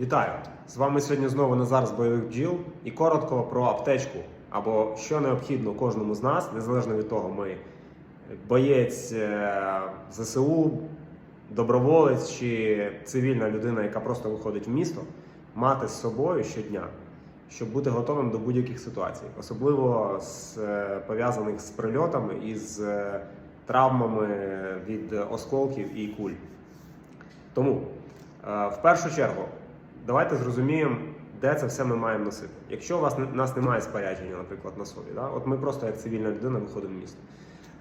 Вітаю! З вами сьогодні знову Назар з бойових бджіл і коротко про аптечку або що необхідно кожному з нас, незалежно від того, ми боєць е, ЗСУ, доброволець чи цивільна людина, яка просто виходить в місто, мати з собою щодня, щоб бути готовим до будь-яких ситуацій, особливо з, е, пов'язаних з прильотами і з е, травмами від осколків і куль. Тому в першу чергу давайте зрозуміємо, де це все ми маємо носити. Якщо у вас нас немає спорядження, наприклад, на собі, да? от ми просто як цивільна людина виходимо в місто.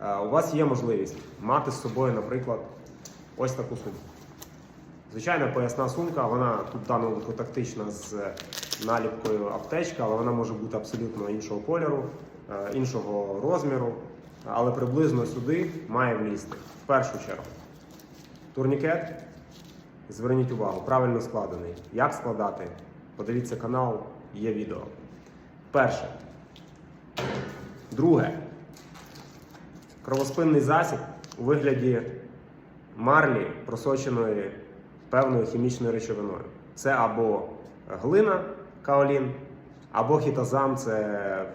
Е, У вас є можливість мати з собою, наприклад, ось таку сумку. Звичайно, поясна сумка, вона тут в випадку тактична з наліпкою аптечка, але вона може бути абсолютно іншого кольору, е, іншого розміру, але приблизно сюди має влізти в першу чергу. Турнікет, зверніть увагу, правильно складений. Як складати? Подивіться канал, є відео. Перше. Друге. Кровоспинний засіб у вигляді марлі, просоченої певною хімічною речовиною. Це або глина каолін, або хітозам це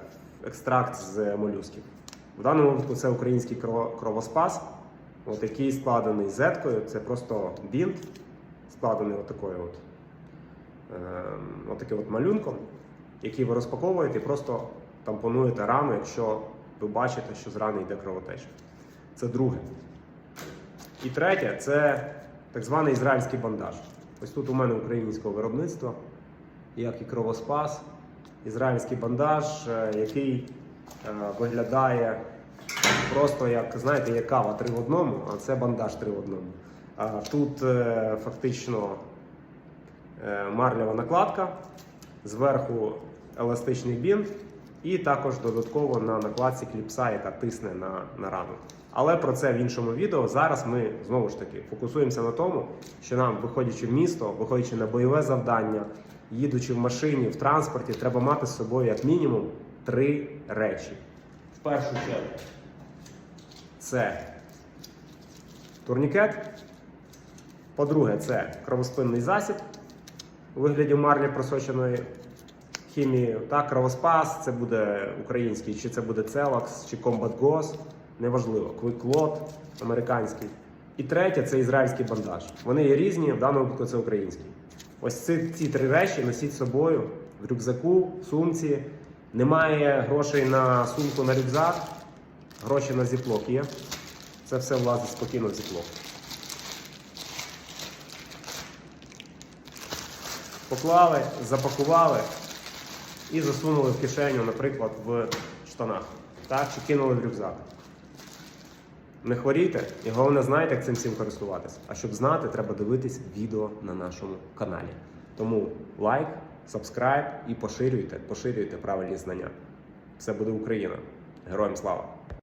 екстракт з молюсків. В даному випадку це український кровоспас, от який складений зеткою. Це просто бінт, складений отакою от, е, отаким от малюнком, який ви розпаковуєте і просто тампонуєте рану, якщо ви бачите, що з рани йде кровотеча. Це друге. І третє це так званий ізраїльський бандаж. Ось тут у мене українського виробництва, як і кровоспас, ізраїльський бандаж, е, який е, виглядає просто як, знаєте, є кава три в одному, а це бандаж три в одному. Тут е, фактично е, марлява накладка, зверху еластичний бінт, і також додатково на накладці кліпса, яка тисне на, на рану. Але про це в іншому відео. Зараз ми знову ж таки фокусуємося на тому, що нам, виходячи в місто, виходячи на бойове завдання, їдучи в машині, в транспорті, треба мати з собою як мінімум три речі. В першу чергу це турнікет. По-друге, це кровоспинний засіб у вигляді марлі просоченої хімією. Так, кровоспас, це буде український, чи це буде Целакс, чи Combat Gos, неважливо. Квиклот американський. І третє це ізраїльський бандаж. Вони є різні, в даному випадку це український. Ось ці, ці три речі носіть з собою в рюкзаку, в сумці. Немає грошей на сумку на рюкзак, гроші на зіплок є. Це все влазить спокійно в зіплок. Поклали, запакували і засунули в кишеню, наприклад, в штанах. Так, чи кинули в рюкзак. Не хворійте, і головне знаєте, як цим всім користуватися. А щоб знати, треба дивитись відео на нашому каналі. Тому лайк, сабскрайб і поширюйте, поширюйте правильні знання. Все буде Україна. Героям слава!